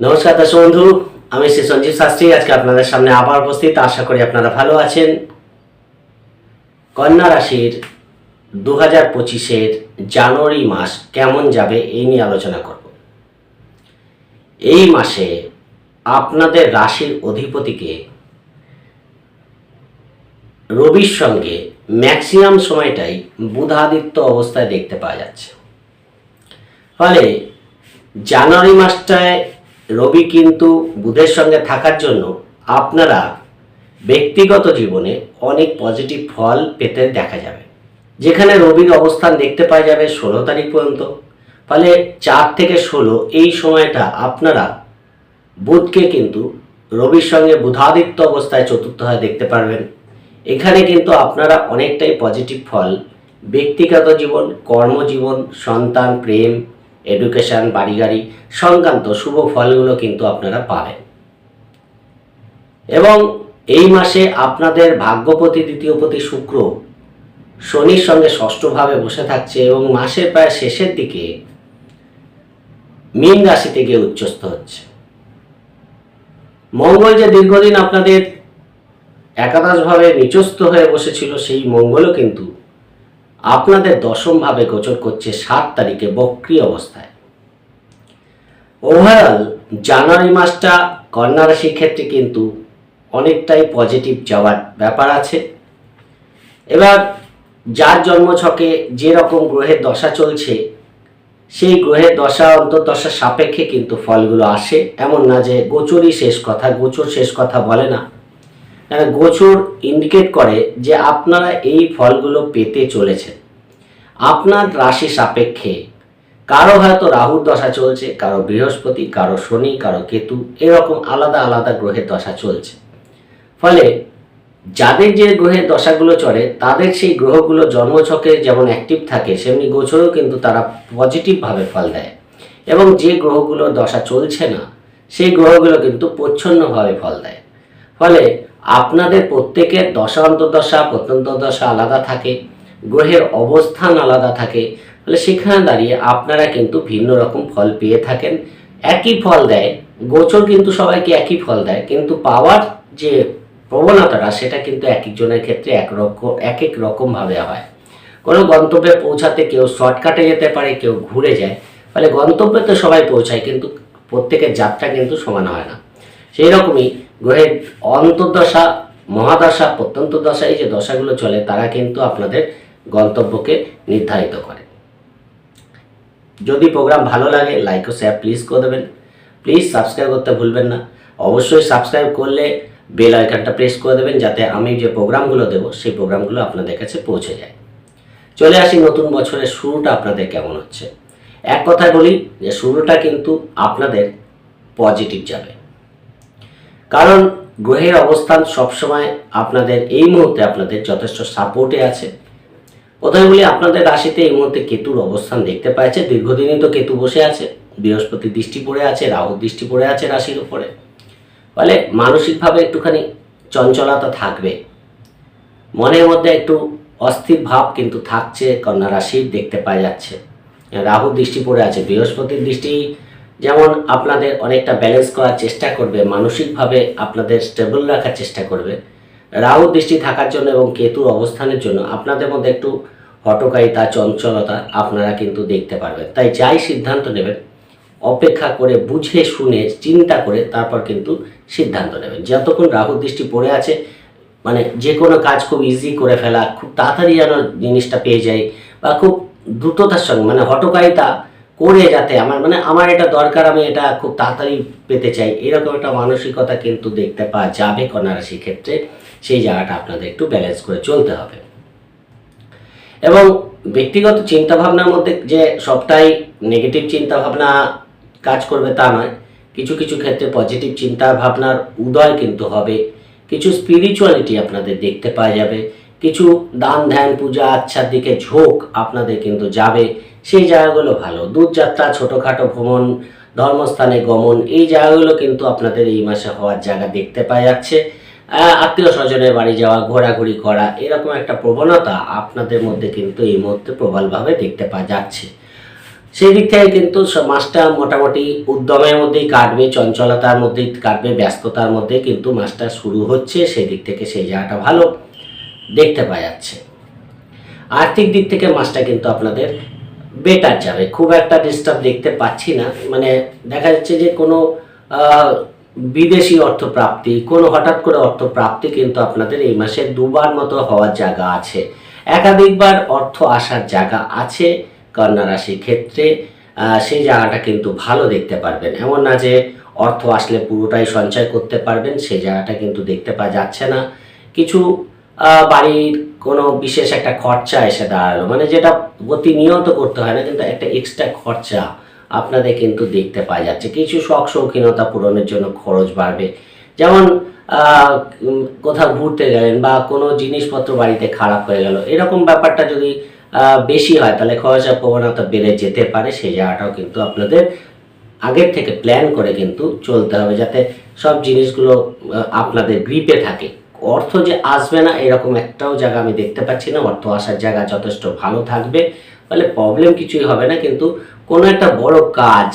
নমস্কার দর্শক বন্ধু, আমি শ্রী সঞ্জীব শাস্ত্রী। আজকে আপনাদের সামনে আবার উপস্থিত, আশা করি আপনারা ভালো আছেন। কন্যা রাশির দু হাজার পঁচিশের জানুয়ারি মাস কেমন যাবে এই নিয়ে আলোচনা করব। এই মাসে আপনাদের রাশির অধিপতিকে রবির সঙ্গে ম্যাক্সিমাম সময়টাই বুধাদিত্য অবস্থায় দেখতে পাওয়া যাচ্ছে। ফলে জানুয়ারি মাসটায় রবি কিন্তু বুধের সঙ্গে থাকার জন্য আপনারা ব্যক্তিগত জীবনে অনেক পজিটিভ ফল পেতে দেখা যাবে। যেখানে রবির অবস্থান দেখতে পাওয়া যাবে ষোলো তারিখ পর্যন্ত। ফলে চার থেকে ষোলো এই সময়টা আপনারা বুধকে কিন্তু রবির সঙ্গে বুধাদিত্য অবস্থায় চতুর্থ হয়ে দেখতে পারবেন। এখানে কিন্তু আপনারা অনেকটাই পজিটিভ ফল, ব্যক্তিগত জীবন, কর্মজীবন, সন্তান, প্রেম এডুকেশন বাড়ি গাড়ি সংক্রান্ত শুভ ফলগুলো কিন্তু আপনারা পাবেন। এবং এই মাসে আপনাদের ভাগ্যপতি দ্বিতীয়পতি শুক্র শনির সঙ্গে ষষ্ঠভাবে বসে থাকছে এবং মাসের প্রায় শেষের দিকে মীন রাশি থেকে উচ্চস্থ হচ্ছে। মঙ্গল যে দীর্ঘদিন আপনাদের একাদশভাবে নিচস্থ হয়ে বসেছিল, সেই মঙ্গলও কিন্তু আপনাদের দশমভাবে গোচর করছে সাত তারিখে বক্রি অবস্থায়। ওভারঅল জানুয়ারি মাসটা কন্যা রাশির ক্ষেত্রে কিন্তু অনেকটাই পজিটিভ যাওয়ার ব্যাপার আছে। এবার যার জন্মছকে যে রকম গ্রহের দশা চলছে, সেই গ্রহের দশা অন্তর্দশার সাপেক্ষে কিন্তু ফলগুলো আসে। এমন না যে গোচরই শেষ কথা, গোচর শেষ কথা বলে না। গোচর ইন্ডিকেট করে যে আপনারা এই ফলগুলো পেতে চলেছেন। আপনার রাশি সাপেক্ষে কারও হয়তো রাহুর দশা চলছে, কারও বৃহস্পতি, কারও শনি, কারও কেতু, এরকম আলাদা আলাদা গ্রহের দশা চলছে। ফলে যাদের যে গ্রহের দশাগুলো চড়ে তাদের সেই গ্রহগুলো জন্মছকে যেমন অ্যাক্টিভ থাকে, সেমনি গোচরেও কিন্তু তারা পজিটিভভাবে ফল দেয়। এবং যে গ্রহগুলো দশা চলছে না, সেই গ্রহগুলো কিন্তু প্রচ্ছন্নভাবে ফল দেয়। ফলে আপনাদের প্রত্যেকের দশা, অন্তর্দশা প্রত্যন্ত দশা আলাদা থাকে, গ্রহের অবস্থান আলাদা থাকে ফলে সেখানে দাঁড়িয়ে আপনারা কিন্তু ভিন্ন রকম ফল পেয়ে থাকেন। একই ফল দেয়, গোচর কিন্তু সবাইকে একই ফল দেয়, কিন্তু পাওয়ার যে প্রবণতাটা সেটা কিন্তু এক একজনের ক্ষেত্রে এক রকম এক এক রকমভাবে হয়। কোনো গন্তব্যে পৌঁছাতে কেউ শর্টকাটে যেতে পারে, কেউ ঘুরে যায় ফলে গন্তব্যে তো সবাই পৌঁছায়, কিন্তু প্রত্যেকের যাত্রা কিন্তু সমান হয় না। সেই রকমই গ্রহের অন্তর্দশা, মহাদশা প্রত্যন্ত দশা এই যে দশাগুলো চলে, তারা কিন্তু আপনাদের গন্তব্যকে নির্ধারিত করে। যদি প্রোগ্রাম ভালো লাগে লাইক ও শেয়ার প্লিজ করে দেবেন। প্লিজ সাবস্ক্রাইব করতে ভুলবেন না। অবশ্যই সাবস্ক্রাইব করলে বেল আইকনটা প্রেস করে দেবেন, যাতে আমি যে প্রোগ্রামগুলো দেবো, সেই প্রোগ্রামগুলো আপনাদের কাছে পৌঁছে যায়। চলে আসি নতুন বছরের শুরুটা আপনাদের কেমন হচ্ছে? এক কথায় বলি যে শুরুটা কিন্তু আপনাদের পজিটিভ যাবে। কারণ গ্রহের অবস্থান সবসময় আপনাদের এই মুহূর্তে আপনাদের যথেষ্ট সাপোর্টে আছে। প্রথমে বলি, আপনাদের রাশিতে এই মুহূর্তে কেতুর অবস্থান দেখতে পাচ্ছে। দীর্ঘদিনই তো কেতু বসে আছে। বৃহস্পতি দৃষ্টি পড়ে আছে রাহুর দৃষ্টি পড়ে আছে রাশির উপরে। ফলে মানসিকভাবে একটুখানি চঞ্চলতা থাকবে। মনের মধ্যে একটু অস্থির ভাব কিন্তু থাকছে, কন্যা রাশির দেখতে পাওয়া যাচ্ছে। রাহু দৃষ্টি পড়ে আছে, বৃহস্পতির দৃষ্টি যেমন আপনাদের অনেকটা ব্যালেন্স করার চেষ্টা করবে, মানসিকভাবে আপনাদের স্টেবল রাখার চেষ্টা করবে। রাহু দৃষ্টি থাকার জন্য এবং কেতুর অবস্থানের জন্য আপনাদের মধ্যে একটু হটকারিতা, চঞ্চলতা আপনারা কিন্তু দেখতে পারবেন। তাই যাই সিদ্ধান্ত নেবেন, অপেক্ষা করে বুঝে শুনে চিন্তা করে তারপর কিন্তু সিদ্ধান্ত নেবেন। যতক্ষণ রাহু দৃষ্টি পড়ে আছে মানে যে কোনো কাজ খুব ইজি করে ফেলা, খুব তাড়াতাড়ি যেন জিনিসটা পেয়ে যায় বা খুব দ্রুততার সঙ্গে মানে হটকারিতা করে যাতে আমার মানে আমার এটা দরকার, আমি এটা খুব তাড়াতাড়ি পেতে চাই। এরকম একটা মানসিকতা কিন্তু দেখতে পাওয়া যাবে কন্যা রাশির ক্ষেত্রে। সেই জায়গাটা আপনাদের একটু ব্যালেন্স করে চলতে হবে। এবং ব্যক্তিগত চিন্তাভাবনার মধ্যে যে সবটাই নেগেটিভ চিন্তাভাবনা কাজ করবে তা নয়। কিছু কিছু ক্ষেত্রে পজিটিভ চিন্তা ভাবনার উদয় কিন্তু হবে। কিছু স্পিরিচুয়ালিটি আপনাদের দেখতে পাওয়া যাবে। কিছু দান ধ্যান পূজা আচ্ছার দিকে ঝোঁক আপনাদের কিন্তু যাবে। সেই জায়গাগুলো ভালো। দূরযাত্রা, ছোটোখাটো ভ্রমণ, ধর্মস্থানে গমন, এই জায়গাগুলো কিন্তু আপনাদের এই মাসে হওয়ার জায়গা দেখতে পাওয়া যাচ্ছে। আত্মীয় স্বজনের বাড়ি যাওয়া, ঘোরাঘুরি করা, এরকম একটা প্রবণতা আপনাদের মধ্যে কিন্তু এই মুহূর্তে প্রবলভাবে দেখতে পাওয়া যাচ্ছে। সেই দিক থেকে কিন্তু মাসটা মোটামুটি উদ্যমের মধ্যেই কাটবে, চঞ্চলতার মধ্যেই কাটবে, ব্যস্ততার মধ্যে কিন্তু মাসটা শুরু হচ্ছে, সেই দিক থেকে সেই জায়গাটা ভালো দেখতে পাওয়া যাচ্ছে। আর্থিক দিক থেকে মাসটা কিন্তু আপনাদের বেটার যাবে। খুব একটা ডিস্টার্ব দেখতে পাচ্ছি না। মানে দেখা যাচ্ছে যে কোনো বিদেশি অর্থ প্রাপ্তি কোনো হঠাৎ করে অর্থ প্রাপ্তি কিন্তু আপনাদের এই মাসে দুবার মতো হওয়ার জায়গা আছে। একাধিকবার অর্থ আসার জায়গা আছে কন্যা রাশির ক্ষেত্রে সেই জায়গাটা কিন্তু ভালো দেখতে পারবেন। এমন না যে অর্থ আসলে পুরোটাই সঞ্চয় করতে পারবেন, সেই জায়গাটা কিন্তু দেখতে পাওয়া যাচ্ছে না। কিছু বাড়ির কোনো বিশেষ একটা খরচা এসে দাঁড়াল। মানে যেটা প্রতিনিয়ত করতে হয় না, কিন্তু একটা এক্সট্রা খরচা আপনাদের কিন্তু দেখতে পাওয়া যাচ্ছে। কিছু শখ শৌখিনতা পূরণের জন্য খরচ বাড়বে। যেমন কোথাও ঘুরতে গেলেন বা কোনো জিনিসপত্র বাড়িতে খারাপ হয়ে গেল, এরকম ব্যাপারটা যদি বেশি হয়, তাহলে খরচের প্রবণতা বেড়ে যেতে পারে। সেই জায়গাটাও কিন্তু আপনাদের আগের থেকে প্ল্যান করে কিন্তু চলতে হবে যাতে সব জিনিসগুলো আপনাদের গ্রিপে থাকে। অর্থ যে আসবে না, এরকম একটাও জায়গা আমি দেখতে পাচ্ছি না। অর্থ আসার জায়গা যথেষ্ট ভালো থাকবে। ফলে প্রবলেম কিছুই হবে না, কিন্তু কোনো একটা বড় কাজ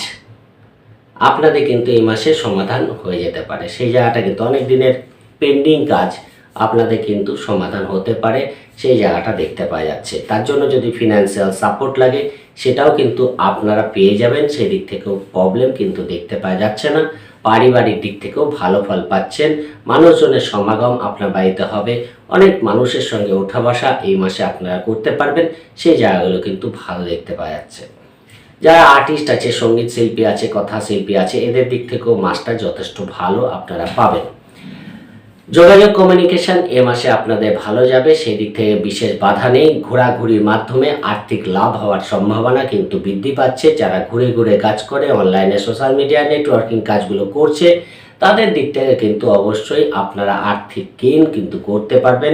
আপনাদের কিন্তু এই মাসে সমাধান হয়ে যেতে পারে। সেই জায়গাটা কিন্তু অনেক দিনের পেন্ডিং কাজ আপনাদের কিন্তু সমাধান হতে পারে। সেই জায়গাটা দেখতে পাওয়া যাচ্ছে। তার জন্য যদি ফিনান্সিয়াল সাপোর্ট লাগে, সেটাও কিন্তু আপনারা পেয়ে যাবেন। সেই দিক থেকেও প্রবলেম কিন্তু দেখতে পাওয়া যাচ্ছে না। পারিবারিক দিক থেকেও ভালো ফল পাচ্ছেন। মানুষজনের সমাগম আপনার বাড়িতে হবে। অনেক মানুষের সঙ্গে ওঠা বসা এই মাসে আপনারা করতে পারবেন। সেই জায়গাগুলো কিন্তু ভালো দেখতে পাওয়া যাচ্ছে। যারা আর্টিস্ট আছে সংগীত শিল্পী আছে কথা শিল্পী আছে, এদের দিক থেকেও মাসটা যথেষ্ট ভালো আপনারা পাবেন। যোগাযোগ কমিউনিকেশন এ মাসে আপনাদের ভালো যাবে সেই দিক থেকে বিশেষ বাধা নেই। ঘোরাঘুরির মাধ্যমে আর্থিক লাভ হওয়ার সম্ভাবনা কিন্তু বৃদ্ধি পাচ্ছে। যারা ঘুরে ঘুরে কাজ করে অনলাইনে সোশ্যাল মিডিয়া নেটওয়ার্কিং কাজগুলো করছে, তাদের দিক থেকে কিন্তু অবশ্যই আপনারা আর্থিক গেইন কিন্তু করতে পারবেন।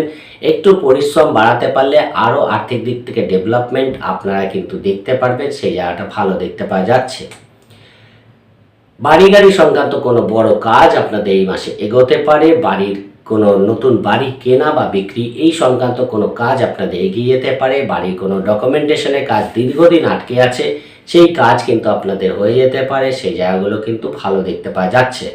একটু পরিশ্রম বাড়াতে পারলে আরও আর্থিক দিক থেকে ডেভেলপমেন্ট আপনারা কিন্তু দেখতে পারবেন। সেই জায়গাটা ভালো দেখতে পাওয়া যাচ্ছে। বাড়ি গাড়ি সংক্রান্ত কোনো বড় কাজ আপনাদের এই মাসে এগোতে পারে। বাড়ির কোনো নতুন বাড়ি কেনা বা বিক্রি এই সংক্রান্ত কোনো কাজ আপনাদের এগিয়ে যেতে পারে। বাড়ির কোনো ডকুমেন্টেশনের কাজ দীর্ঘদিন আটকে আছে, সেই কাজ কিন্তু আপনাদের হয়ে যেতে পারে। সেই জায়গাগুলো কিন্তু ভালো দেখতে পাওয়া যাচ্ছে।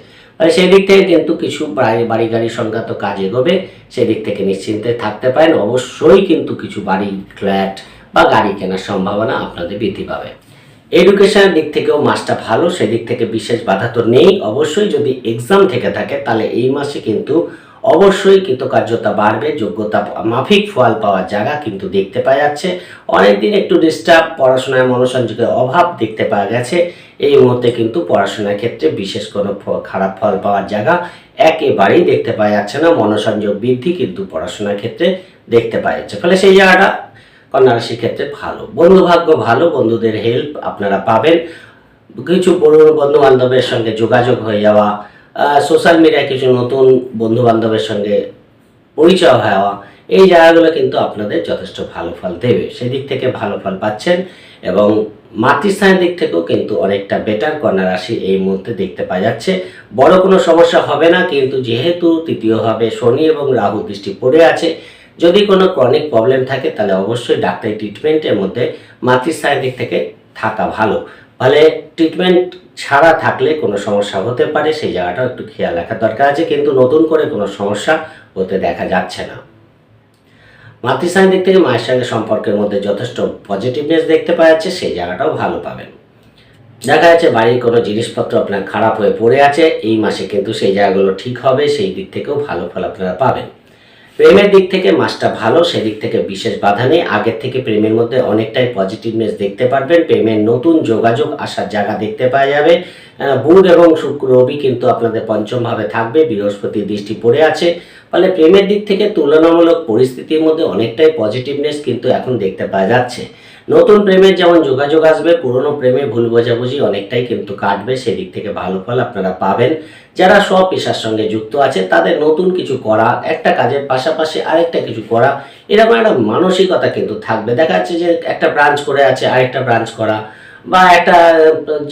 মানে সেই দিক থেকে কিন্তু কিছু বাড়ি গাড়ি সংক্রান্ত কাজ এগোবে সেই দিক থেকে নিশ্চিন্তে থাকতে পারেন। অবশ্যই কিন্তু কিছু বাড়ি, ফ্ল্যাট বা গাড়ি কেনার সম্ভাবনা আপনাদের বৃদ্ধি পাবে। এডুকেশনের দিক থেকেও মাসটা ভালো, সেদিক থেকে বিশেষ বাধা তো নেই। অবশ্যই যদি এক্সাম থেকে থাকে, তাহলে এই মাসে কিন্তু অবশ্যই কৃতকার্যতা বাড়বে, যোগ্যতা মাফিক ফল পাওয়ার জায়গা কিন্তু দেখতে পাওয়া যাচ্ছে। অনেকদিন একটু ডিস্টার্ব পড়াশোনায় মনোসংযোগের অভাব দেখতে পাওয়া গেছে। এই মুহূর্তে কিন্তু পড়াশোনার ক্ষেত্রে বিশেষ কোনো খারাপ ফল পাওয়ার জায়গা একেবারেই দেখতে পাওয়া যাচ্ছে না। মনোসংযোগ বৃদ্ধি কিন্তু পড়াশোনার ক্ষেত্রে দেখতে পাওয়া যাচ্ছে। ফলে সেই জায়গাটা কন্যা ক্ষেত্রে ভালো। বন্ধু ভাগ্য ভালো, বন্ধুদের হেল্প আপনারা পাবেন। কিছু পুরনো বন্ধু বান্ধবের সঙ্গে যোগাযোগ হয়ে যাওয়া সোশ্যাল মিডিয়ায় কিছু নতুন বন্ধু বান্ধবের সঙ্গে পরিচয় হওয়া এই জায়গাগুলো কিন্তু আপনাদের যথেষ্ট ভালো ফল দেবে। সেদিক থেকে ভালো ফল পাচ্ছেন এবং মাতৃস্থানের দিক থেকেও কিন্তু অনেকটা বেটার কন্যা রাশি এই মুহূর্তে দেখতে পাওয়া যাচ্ছে। বড় কোনো সমস্যা হবে না, কিন্তু যেহেতু তৃতীয়ভাবে শনি এবং রাহু দৃষ্টি পড়ে আছে যদি কোনো ক্রনিক প্রবলেম থাকে, তাহলে অবশ্যই ডাক্তারি ট্রিটমেন্টের মধ্যে মাতৃস্থানের দিক থেকে থাকা ভালো। ফলে ট্রিটমেন্ট ছাড়া থাকলে কোনো সমস্যা হতে পারে, সেই জায়গাটাও একটু খেয়াল রাখা দরকার আছে, কিন্তু নতুন করে কোনো সমস্যা হতে দেখা যাচ্ছে না। মাতৃস্থানের দিক থেকে মায়ের সঙ্গে সম্পর্কের মধ্যে যথেষ্ট পজিটিভনেস দেখতে পাওয়া যাচ্ছে, সেই জায়গাটাও ভালো পাবেন। দেখা যাচ্ছে বাড়ির কোনো জিনিসপত্র আপনার খারাপ হয়ে পড়ে আছে, এই মাসে কিন্তু সেই জায়গাগুলো ঠিক হবে, সেই দিক থেকেও ভালো ফল আপনারা পাবেন। প্রেমের দিক থেকে মাসটা ভালো, সেদিক থেকে বিশেষ বাধা নেই। আগের থেকে প্রেমের মধ্যে অনেকটাই পজিটিভনেস দেখতে পারবেন। প্রেমের নতুন যোগাযোগ আসার জায়গা দেখতে পাওয়া যাবে। বুধ এবং শুক্র রবি কিন্তু আপনাদের পঞ্চমভাবে থাকবে। বৃহস্পতি দৃষ্টি পড়ে আছে। ফলে প্রেমের দিক থেকে তুলনামূলক পরিস্থিতির মধ্যে অনেকটাই পজিটিভনেস কিন্তু এখন দেখতে পাওয়া যাচ্ছে। নতুন প্রেমের যেমন যোগাযোগ আসবে, পুরনো প্রেমে ভুল বোঝাবুঝি অনেকটাই কিন্তু কাটবে, সেদিক থেকে ভালো ফল আপনারা পাবেন। যারা সব পেশার সঙ্গে যুক্ত আছে, তাদের নতুন কিছু করা, একটা কাজের পাশাপাশি আরেকটা কিছু করা, এরকম একটা মানসিকতা কিন্তু থাকবে। দেখা যাচ্ছে যে একটা ব্রাঞ্চ করে আছে, আরেকটা ব্রাঞ্চ করা। বা একটা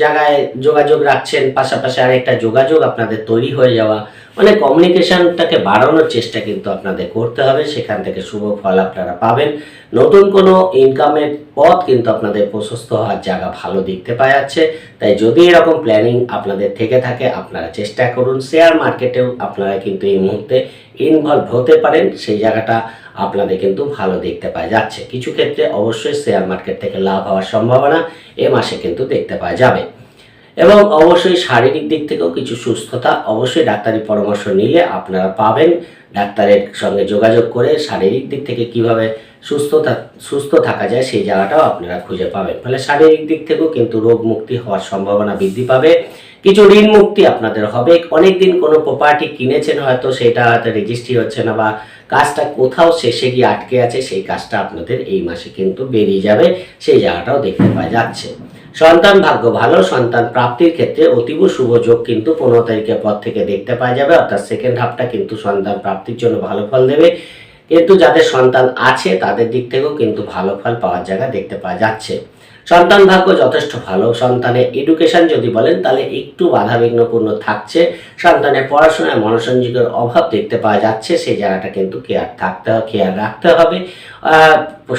জায়গায় যোগাযোগ রাখছেন, পাশাপাশি আরেকটা যোগাযোগ আপনাদের তৈরি হয়ে যাওয়া মানে কমিউনিকেশনটাকে বাড়ানোর চেষ্টা কিন্তু আপনাদের করতে হবে, সেখান থেকে শুভ ফল আপনারা পাবেন। নতুন কোনো ইনকামের পথ কিন্তু আপনাদের প্রশস্ত হওয়ার জায়গা ভালো দেখতে পাওয়া যাচ্ছে। তাই যদি এরকম প্ল্যানিং আপনাদের থেকে থাকে, আপনারা চেষ্টা করুন। শেয়ার মার্কেটেও আপনারা কিন্তু এই মুহূর্তে ইনভলভ হতে পারেন। সেই জায়গাটা আপনাদের কিন্তু ভালো দেখতে পাওয়া যাচ্ছে। কিছু ক্ষেত্রে অবশ্যই শেয়ার মার্কেট থেকে লাভ হওয়ার সম্ভাবনা এ মাসে কিন্তু দেখতে পাওয়া যাবে। এবং অবশ্যই শারীরিক দিক থেকেও কিছু সুস্থতা অবশ্যই ডাক্তারি পরামর্শ নিলে আপনারা পাবেন। ডাক্তারের সঙ্গে যোগাযোগ করে শারীরিক দিক থেকে কীভাবে সুস্থতা, সুস্থ থাকা যায়, সেই জায়গাটাও আপনারা খুঁজে পাবেন। ফলে শারীরিক দিক থেকেও কিন্তু রোগ মুক্তি হওয়ার সম্ভাবনা বৃদ্ধি পাবে। কিছু ঋণ মুক্তি আপনাদের হবে। অনেকদিন কোনো প্রপার্টি কিনেছেন হয়তো সেটা হয়তো রেজিস্ট্রি হচ্ছে না বা কাজটা কোথাও শেষে গিয়ে আটকে আছে, সেই কাজটা আপনাদের এই মাসে কিন্তু বেরিয়ে যাবে। সেই জায়গাটাও দেখতে পাওয়া যাচ্ছে। সন্তান ভাগ্য ভালো, সন্তান প্রাপ্তির ক্ষেত্রে অতীব শুভ যোগ কিন্তু পনেরো তারিখের পর থেকে দেখতে পাওয়া যাবে। অর্থাৎ সেকেন্ড হাফটা কিন্তু সন্তান প্রাপ্তির জন্য ভালো ফল দেবে। কিন্তু যাদের সন্তান আছে, তাদের দিক থেকেও কিন্তু ভালো ফল পাওয়ার জায়গা দেখতে পাওয়া যাচ্ছে। সন্তান ভাগ্য যথেষ্ট ভালো। সন্তানের এডুকেশন যদি বলেন, তাহলে একটু বাধাবিঘ্নপূর্ণ থাকছে। সন্তানের পড়াশোনায় মনোসংযোগের অভাব দেখতে পাওয়া যাচ্ছে। সেই জায়গাটা কিন্তু কেয়ার থাকতে খেয়াল রাখতে হবে।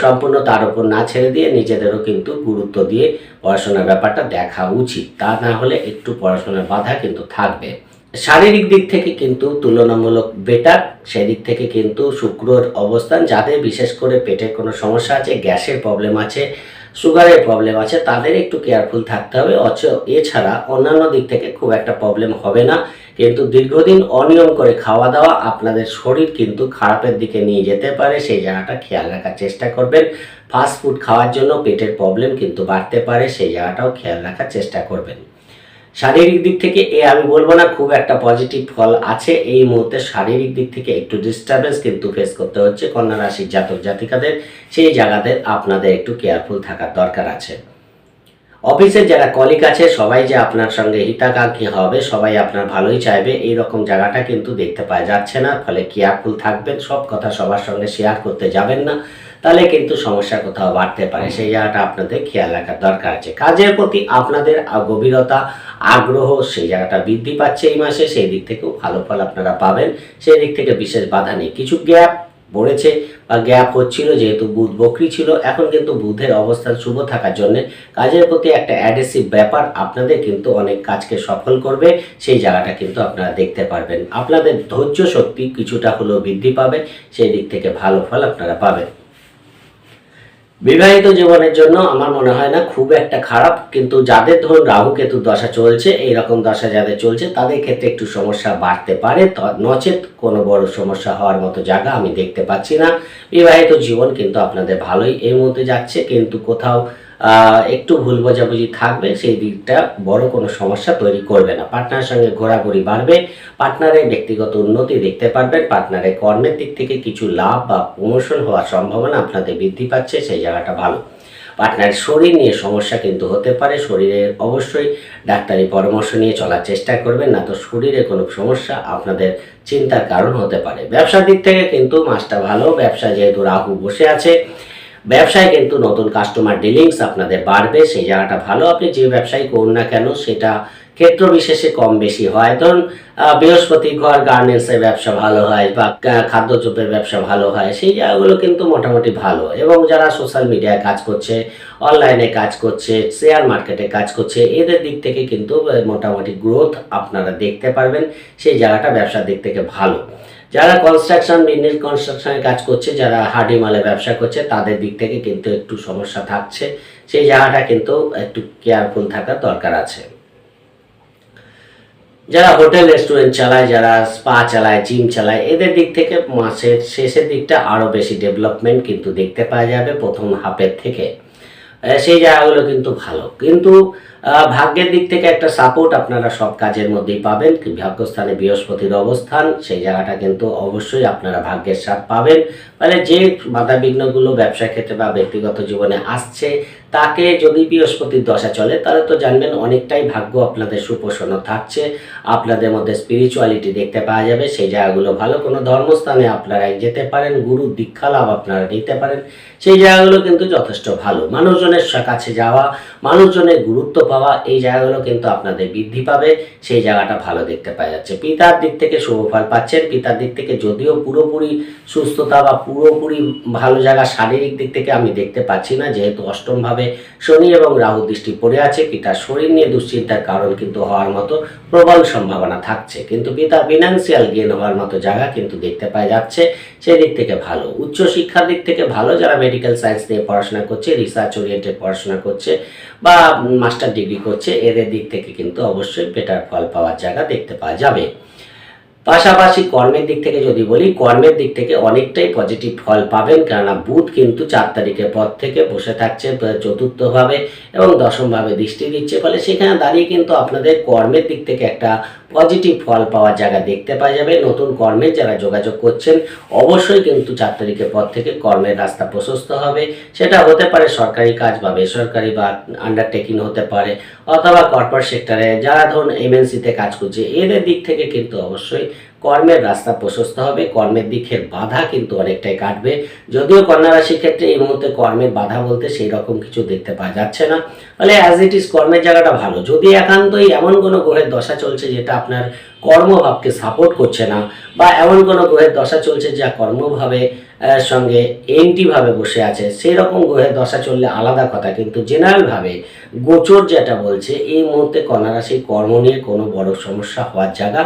সম্পূর্ণ তার উপর না ছেড়ে দিয়ে নিজেদেরও কিন্তু গুরুত্ব দিয়ে পড়াশোনার ব্যাপারটা দেখা উচিত। তা না হলে একটু পড়াশোনার বাধা কিন্তু থাকবে। শারীরিক দিক থেকে কিন্তু তুলনামূলক বেটার সেদিক থেকে কিন্তু শুক্রর অবস্থান, যাদের বিশেষ করে পেটের কোনো সমস্যা আছে, গ্যাসের প্রবলেম আছে, সুগারের প্রবলেম আছে, তাদের একটু কেয়ারফুল থাকতে হবে। অচ এছাড়া অন্যান্য দিক থেকে খুব একটা প্রবলেম হবে না। কিন্তু দীর্ঘদিন অনিয়ম করে খাওয়া দাওয়া আপনাদের শরীর কিন্তু খারাপের দিকে নিয়ে যেতে পারে, সেই জায়গাটা খেয়াল রাখার চেষ্টা করবেন। ফাস্ট ফুড খাওয়ার জন্য পেটের প্রবলেম কিন্তু বাড়তে পারে, সেই জায়গাটাও খেয়াল রাখার চেষ্টা করবেন। শারীরিক দিক থেকে এ আমি বলব না, খুব একটা পজিটিভ ফল আছে। এই মুহূর্তে শারীরিক দিক থেকে একটু ডিস্টারবেন্স কিন্তু ফেস করতে হচ্ছে কন্যা রাশির জাতক জাতিকাদের। সেই জায়গাতে আপনাদের একটু কেয়ারফুল থাকার দরকার আছে। অফিসের যারা কলিগ আছে, সবাই যে আপনার সঙ্গে হিতাকাঙ্ক্ষী হবে, সবাই আপনার ভালোই চাইবে এই রকম জায়গাটা কিন্তু দেখতে পাওয়া যাচ্ছে না। ফলে কেয়ারফুল থাকবেন, সব কথা সবার সঙ্গে শেয়ার করতে যাবেন না। তাহলে কিন্তু সমস্যা কোথাও বাড়তে পারে। সেই জায়গাটা আপনাদের খেয়াল রাখার দরকার আছে। কাজের প্রতি আপনাদের গভীরতা, আগ্রহ সেই জায়গাটা বৃদ্ধি পাচ্ছে এই মাসে। সেই দিক থেকেও ভালো ফল আপনারা পাবেন। সেই দিক থেকে বিশেষ বাধা নেই। কিছু গ্যাপ পড়েছে বা গ্যাপ হচ্ছিল, যেহেতু বুধ বকরি ছিল। এখন কিন্তু বুধের অবস্থান শুভ থাকার জন্য কাজের প্রতি একটা অ্যাডেসিভ ব্যাপার আপনাদের কিন্তু অনেক কাজকে সফল করবে। সেই জায়গাটা কিন্তু আপনারা দেখতে পারবেন। আপনাদের ধৈর্য শক্তি কিছুটা হলেও বৃদ্ধি পাবে। সেই দিক থেকে ভালো ফল আপনারা পাবেন। বিবাহিত জীবনের জন্য আমার মনে হয় না খুব একটা খারাপ, কিন্তু যাদের ধরুন রাহু কেতু দশা চলছে এই রকম দশা যাদের চলছে, তাদের ক্ষেত্রে একটু সমস্যা বাড়তে পারে। নচেত কোনো বড় সমস্যা হওয়ার মতো জায়গা আমি দেখতে পাচ্ছি না। বিবাহিত জীবন কিন্তু আপনাদের ভালোই এই মুহূর্তে যাচ্ছে, কিন্তু কোথাও একটু ভুল বোঝাবুঝি থাকবে, সেই দিকটা বড় কোনো সমস্যা তৈরি করবে না। পার্টনারের সঙ্গে ঘোরাঘুরি বাড়বে, পার্টনারের ব্যক্তিগত উন্নতি দেখতে পারবেন, পার্টনারের কর্মের দিক থেকে কিছু লাভ বা প্রমোশন হওয়ার সম্ভাবনা আপনাদের বৃদ্ধি পাচ্ছে, সেই জায়গাটা ভালো। পার্টনারের শরীর নিয়ে সমস্যা কিন্তু হতে পারে, শরীরে অবশ্যই ডাক্তারি পরামর্শ নিয়ে চলার চেষ্টা করবেন, না তো শরীরে কোনো সমস্যা আপনাদের চিন্তার কারণ হতে পারে। ব্যবসার দিক থেকে কিন্তু মাসটা ভালো, ব্যবসা যেহেতু রাহু বসে আছে ব্যবসায় কিন্তু নতুন কাস্টমার ডিলিংস আপনাদের বাড়বে, সেই জায়গাটা ভালো। আপনি যে ব্যবসায় করুন না কেন, সেটা ক্ষেত্র বিশেষে কম বেশি হয়। ধরুন বৃহস্পতি ঘর গার্মেন্টসের ব্যবসা ভালো হয় বা খাদ্যদ্রব্যের ব্যবসা ভালো হয়, সেই জায়গাগুলো কিন্তু মোটামুটি ভালো। এবং যারা সোশ্যাল মিডিয়ায় কাজ করছে অনলাইনে কাজ করছে শেয়ার মার্কেটে কাজ করছে, এদের দিক থেকে কিন্তু মোটামুটি গ্রোথ আপনারা দেখতে পারবেন। সেই জায়গাটা ব্যবসার দিক থেকে ভালো। যারা কনস্ট্রাকশন বিজনেস কনস্ট্রাকশনের কাজ করছে, যারা হার্ডি মালে ব্যবসা করছে, তাদের দিক থেকে কিন্তু একটু সমস্যা থাকছে। সেই জায়গাটা কিন্তু একটু কেয়ারফুল থাকার দরকার আছে। যারা হোটেল রেস্টুরেন্ট চালায়, যারা স্পা চালায় জিম চালায়, এদের দিক থেকে মাসের শেষের দিকটা আরও বেশি ডেভেলপমেন্ট কিন্তু দেখতে পাওয়া যাবে প্রথম হাফের থেকে। সেই জায়গাগুলো কিন্তু ভালো। কিন্তু ভাগ্যের দিক থেকে একটা সাপোর্ট আপনারা সব কাজের মধ্যেই পাবেন। ভাগ্যস্থানে বৃহস্পতির অবস্থান, সেই জায়গাটা কিন্তু অবশ্যই আপনারা ভাগ্যের সাথ পাবেন। মানে যে বাধা বিঘ্নগুলো ব্যবসা ক্ষেত্রে বা ব্যক্তিগত জীবনে আসছে, তাকে যদি বৃহস্পতির দশা চলে, তাহলে তো জানবেন অনেকটাই ভাগ্য আপনাদের সুপোষণ থাকছে। আপনাদের মধ্যে স্পিরিচুয়ালিটি দেখতে পাওয়া যাবে, সেই জায়গাগুলো ভালো। কোনো ধর্মস্থানে আপনারা যেতে পারেন, গুরু দীক্ষা লাভ আপনারা নিতে পারেন। সেই জায়গাগুলো কিন্তু যথেষ্ট ভালো। মানুষজনের কাছে যাওয়া, মানুষজনের গুরুত্ব পাওয়া এই জায়গাগুলো কিন্তু আপনাদের বৃদ্ধি পাবে। সেই জায়গাটা ভালো দেখতে পাওয়া যাচ্ছে। পিতার দিক থেকে শুভ ফল পাচ্ছেন। পিতার দিক থেকে যদিও পুরোপুরি সুস্থতা বা পুরোপুরি ভালো জায়গা শারীরিক দিক থেকে আমি দেখতে পাচ্ছি না, যেহেতু অষ্টমভাবে শনি এবং রাহু দৃষ্টি পড়ে আছে, পিতার শরীর নিয়ে দুশ্চিন্তার কারণ কিন্তু হওয়ার মতো প্রবল সম্ভাবনা থাকছে। কিন্তু পিতার ফিনান্সিয়াল গেন হওয়ার মতো জায়গা কিন্তু দেখতে পাওয়া যাচ্ছে। সেই দিক থেকে ভালো। উচ্চ শিক্ষার দিক থেকে ভালো যারা মেডিকেল সায়েন্স নিয়ে পড়াশোনা করছে রিসার্চ ওরিয়েন্টেড পড়াশোনা করছে বা মাস্টার ডিগ্রি করছে এদের দিক থেকে কিন্তু অবশ্যই বেটার ফল পাওয়ার জায়গা দেখতে পাওয়া যাবে। পাশাপাশি কর্মের দিক থেকে যদি বলি, কর্মের দিক থেকে অনেকটাই পজিটিভ ফল পাবেন, কেননা বুধ কিন্তু চার তারিখের পর থেকে বসে থাকছে চতুর্থভাবে এবং দশমভাবে দৃষ্টি দিচ্ছে। ফলে সেখানে দাঁড়িয়ে কিন্তু আপনাদের কর্মের দিক থেকে একটা পজিটিভ ফল পাওয়ার জায়গা দেখতে পাওয়া যাবে। নতুন কর্মের যারা যোগাযোগ করছেন, অবশ্যই কিন্তু চার তারিখের পর থেকে কর্মের রাস্তা প্রশস্ত হবে। সেটা হতে পারে সরকারি কাজ বা বেসরকারি বা আন্ডারটেকিং হতে পারে, অথবা কর্পোরেট সেক্টরে যারা ধরুন এমএনসিতে কাজ করছে, এদের দিক থেকে কিন্তু অবশ্যই কর্মের রাস্তা প্রশস্ত হবে, কর্মের দিকের বাধা কিন্তু অনেকটাই কাটবে। যদিও কন্যা রাশির ক্ষেত্রে এই মুহূর্তে কর্মের বাধা বলতে সেই রকম কিছু দেখতে পাওয়া যাচ্ছে না। ফলে অ্যাজ ইট ইজ কর্মের জায়গাটা ভালো। যদি একান্তই এমন কোনো গ্রহের দশা চলছে যেটা আপনার কর্মভাবকে সাপোর্ট করছে না, বা এমন কোনো গ্রহের দশা চলছে যা কর্মভাবে সঙ্গে এন্টিভাবে বসে আছে সেই রকম গ্রহের দশা চললে আলাদা কথা। কিন্তু জেনারেলভাবে গোচর যেটা বলছে, এই মুহূর্তে কন্যা রাশির কর্ম নিয়ে কোনো বড় সমস্যা হওয়ার জায়গা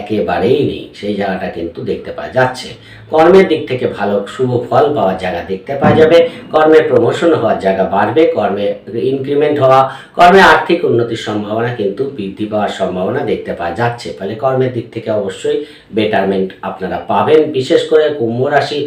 একেবারেই নেই। সেই জায়গাটা কিন্তু দেখতে পাওয়া যাচ্ছে। কর্মের দিক থেকে ভালো, শুভ ফল পাওয়ার জায়গা দেখতে পাওয়া যাবে। কর্মে প্রমোশন হওয়ার জায়গা বাড়বে, কর্মে ইনক্রিমেন্ট হওয়া, কর্মে আর্থিক উন্নতির সম্ভাবনা কিন্তু বৃদ্ধি পাওয়ার সম্ভাবনা দেখতে পাওয়া যাচ্ছে। ফলে কর্মের দিক থেকে অবশ্যই বেটারমেন্ট আপনারা পাবেন। বিশেষ করে কুম্ভ রাশি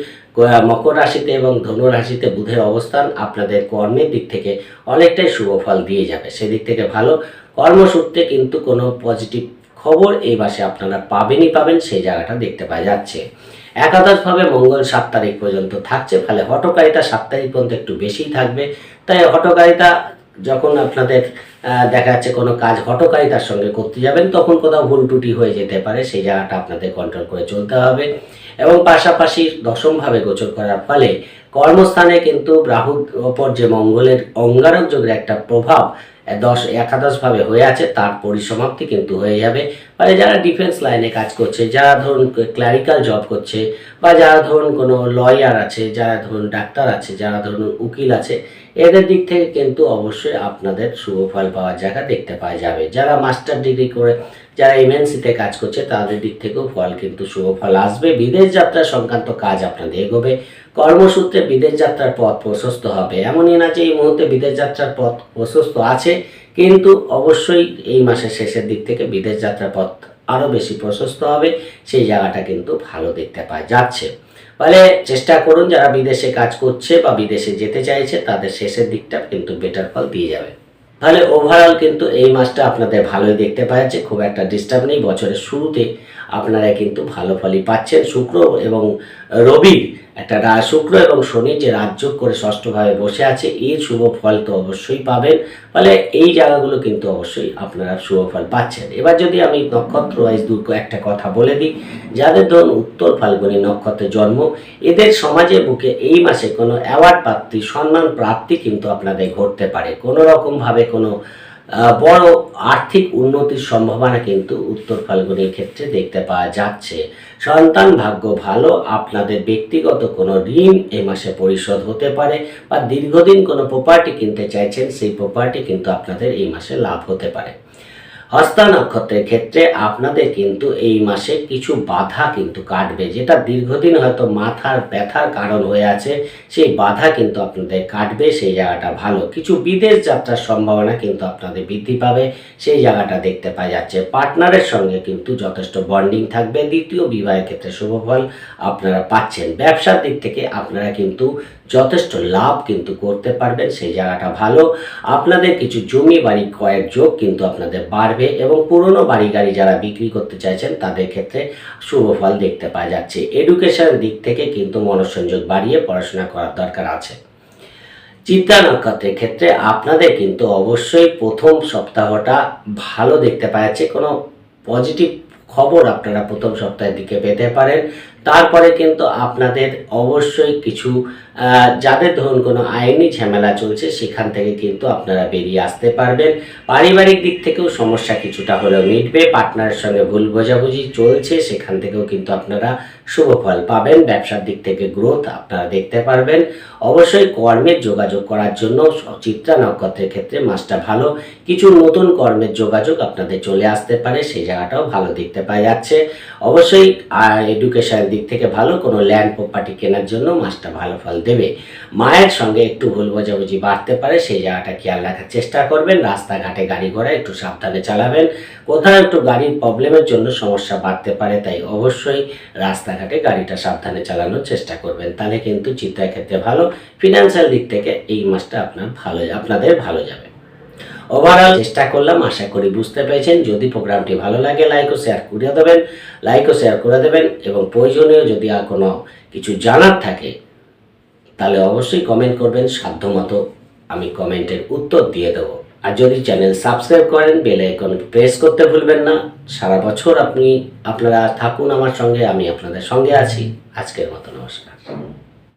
মকর রাশিতে এবং ধনু রাশিতে বুধের অবস্থান আপনাদের কর্মের দিক থেকে অনেকটাই শুভ ফল দিয়ে যাবে। সেদিক থেকে ভালো। কর্মসূত্রে কিন্তু কোনো পজিটিভ খবর এই মাসে আপনারা পাবেনই পাবেন, সেই জায়গাটা দেখতে পাওয়া যাচ্ছে। একাদশভাবে মঙ্গল সাত তারিখ পর্যন্ত থাকছে, ফলে হটকারিতা সাত তারিখ পর্যন্ত একটু বেশিই থাকবে। তাই হটকারিতা যখন আপনাদের দেখা যাচ্ছে কোনো কাজ হটকারিতার সঙ্গে করতে যাবেন, তখন কোথাও ভুল ত্রুটি হয়ে যেতে পারে, সেই জায়গাটা আপনাদের কন্ট্রোল করে চলতে হবে। এবং পাশাপাশি দশমভাবে গোচর করার ফলে কর্মস্থানে কিন্তু রাহুর ওপর যে মঙ্গলের অঙ্গারক যোগের একটা প্রভাব দশ একাদশভাবে হয়ে আছে, তার পরিসমাপ্তি কিন্তু হয়ে যাবে। মানে যারা ডিফেন্স লাইনে কাজ করছে, যারা ধরুন ক্লারিক্যাল জব করছে, বা যারা ধরুন কোনো লয়ার আছে, যারা ধরুন ডাক্তার আছে, যারা ধরুন উকিল আছে, এদের দিক থেকে কিন্তু অবশ্যই আপনাদের শুভ ফল পাওয়ার জায়গা দেখতে পাওয়া যাবে। যারা মাস্টার ডিগ্রি করে যারা এমএনসিতে কাজ করছে, তাদের দিক থেকেও ফল কিন্তু শুভ ফল আসবে। বিদেশ যাত্রা সংক্রান্ত কাজ আপনাদের এগোবে। কর্মসূত্রে বিদেশ যাত্রার পথ প্রশস্ত হবে। এমনই না যে এই মুহূর্তে বিদেশ যাত্রার পথ প্রশস্ত আছে, কিন্তু অবশ্যই এই মাসের শেষের দিক থেকে বিদেশ যাত্রার পথ আরও বেশি প্রশস্ত হবে। সেই জায়গাটা কিন্তু ভালো দেখতে পাওয়া যাচ্ছে। ফলে চেষ্টা করুন, যারা বিদেশে কাজ করছে বা বিদেশে যেতে চাইছে, তাদের শেষের দিকটা কিন্তু বেটার ফল দিয়ে যাবে। তাহলে ওভারঅল কিন্তু এই মাসটা আপনাদের ভালোই দেখতে পাওয়া যাচ্ছে খুব একটা ডিস্টার্ব নেই। বছরের শুরুতে আপনারা কিন্তু ভালো ফলই পাচ্ছেন। শুক্র এবং রবির একটা রা- শুক্র এবং শনি যে রাজযোগ করে ষষ্ঠভাবে বসে আছে এর শুভ ফল তো অবশ্যই পাবেন। ফলে এই জায়গাগুলো কিন্তু অবশ্যই আপনারা শুভ ফল পাচ্ছেন। এবার যদি আমি নক্ষত্র ওয়াইজ দুটো একটা কথা বলে দিই, যাদের ধরুন উত্তর ফাল্গুনী নক্ষত্রে জন্ম, এদের সমাজের বুকে এই মাসে কোনো অ্যাওয়ার্ড প্রাপ্তি, সম্মান প্রাপ্তি কিন্তু আপনাদের ঘটতে পারে। কোনো রকমভাবে কোনো বড় আর্থিক উন্নতির সম্ভাবনা কিন্তু উত্তর ফাল্গুনের ক্ষেত্রে দেখতে পাওয়া যাচ্ছে। সন্তান ভাগ্য ভালো, আপনাদের ব্যক্তিগত কোনো ঋণ এ মাসে পরিশোধ হতে পারে বা দীর্ঘদিন কোনো প্রপার্টি কিনতে চাইছেন, সেই প্রপার্টি কিন্তু আপনাদের এই মাসে লাভ হতে পারে। হস্তা নক্ষত্রের ক্ষেত্রে আপনাদের কিন্তু এই মাসে কিছু বাধা কিন্তু কাটবে, যেটা দীর্ঘদিন হয়তো মাথার ব্যথার কারণ হয়ে আছে, সেই বাধা কিন্তু আপনাদের কাটবে, সেই জায়গাটা ভালো। কিছু বিদেশ যাত্রার সম্ভাবনা কিন্তু আপনাদের বৃদ্ধি পাবে, সেই জায়গাটা দেখতে পাওয়া যাচ্ছে। পার্টনারের সঙ্গে কিন্তু যথেষ্ট বন্ডিং থাকবে, দ্বিতীয় বিবাহের ক্ষেত্রে শুভফল আপনারা পাচ্ছেন। ব্যবসার দিক থেকে আপনারা কিন্তু যথেষ্ট লাভ কিন্তু করতে পারবেন, সেই জায়গাটা ভালো। আপনাদের কিছু জমি বাড়ি ক্রয়ের যোগ কিন্তু আপনাদের বাড়বে এবং পুরনো বাড়ি গাড়ি যারা বিক্রি করতে চাইছেন তাদের ক্ষেত্রে শুভ ফল দেখতে পাওয়া যাচ্ছে। এডুকেশন দিক থেকে কিন্তু মনোসংযোগ বাড়িয়ে পড়াশোনা করার দরকার আছে। চিত্রা নক্ষত্রের ক্ষেত্রে আপনাদের কিন্তু অবশ্যই প্রথম সপ্তাহটা ভালো দেখতে পাওয়া যাচ্ছে। কোনো পজিটিভ খবর আপনারা প্রথম সপ্তাহের দিকে পেতে পারেন। তারপরে কিন্তু আপনাদের অবশ্যই কিছু যাদের ধরুন কোনো আইনি ঝামেলা চলছে, সেখান থেকে কিন্তু আপনারা বেরিয়ে আসতে পারবেন। পারিবারিক দিক থেকেও সমস্যা কিছুটা হলেও মিটবে। পার্টনারের সঙ্গে ভুল বোঝাবুঝি চলছে, সেখান থেকেও কিন্তু আপনারা শুভ ফল পাবেন। ব্যবসার দিক থেকে গ্রোথ আপনারা দেখতে পারবেন। অবশ্যই কর্মের যোগাযোগ করার জন্য চিত্রা নক্ষত্রের ক্ষেত্রে মাসটা ভালো। কিছু নতুন কর্মের যোগাযোগ আপনাদের চলে আসতে পারে, সেই জায়গাটাও ভালো দেখতে পাওয়া যাচ্ছে। অবশ্যই এডুকেশনের দিক থেকে ভালো। কোনো ল্যান্ড প্রপার্টি কেনার জন্য মাসটা ভালো ফল দেবে। মায়ের সঙ্গে একটু ভুল বোঝাবুঝি বাড়তে পারে, সেই জায়গাটা খেয়াল রাখার চেষ্টা করবেন। রাস্তাঘাটে গাড়ি ঘোড়া একটু সাবধানে চালাবেন। কোথাও একটু গাড়ির প্রবলেমের জন্য সমস্যা বাড়তে পারে, তাই অবশ্যই রাস্তাঘাটে গাড়িটা সাবধানে চালানোর চেষ্টা করবেন। তাহলে কিন্তু চিত্রার ক্ষেত্রে ভালো। ফিনান্সিয়াল দিক থেকে এই মাসটা আপনার ভালো, আপনাদের ভালো যাবে। ওভারঅল চেষ্টা করলাম, আশা করি বুঝতে পেরেছেন। যদি প্রোগ্রামটি ভালো লাগে লাইক ও শেয়ার করে দেবেন। লাইক ও শেয়ার করে দেবেন এবং প্রয়োজনীয় যদি আর কোনো কিছু জানার থাকে তাহলে অবশ্যই কমেন্ট করবেন, সাধ্যমতো আমি কমেন্টের উত্তর দিয়ে দেব। আর যদি চ্যানেল সাবস্ক্রাইব করেন বেল আইকন প্রেস করতে ভুলবেন না। সারা বছর আপনি, আপনারা থাকুন আমার সঙ্গে, আমি আপনাদের সঙ্গে আছি। আজকের মতো নমস্কার।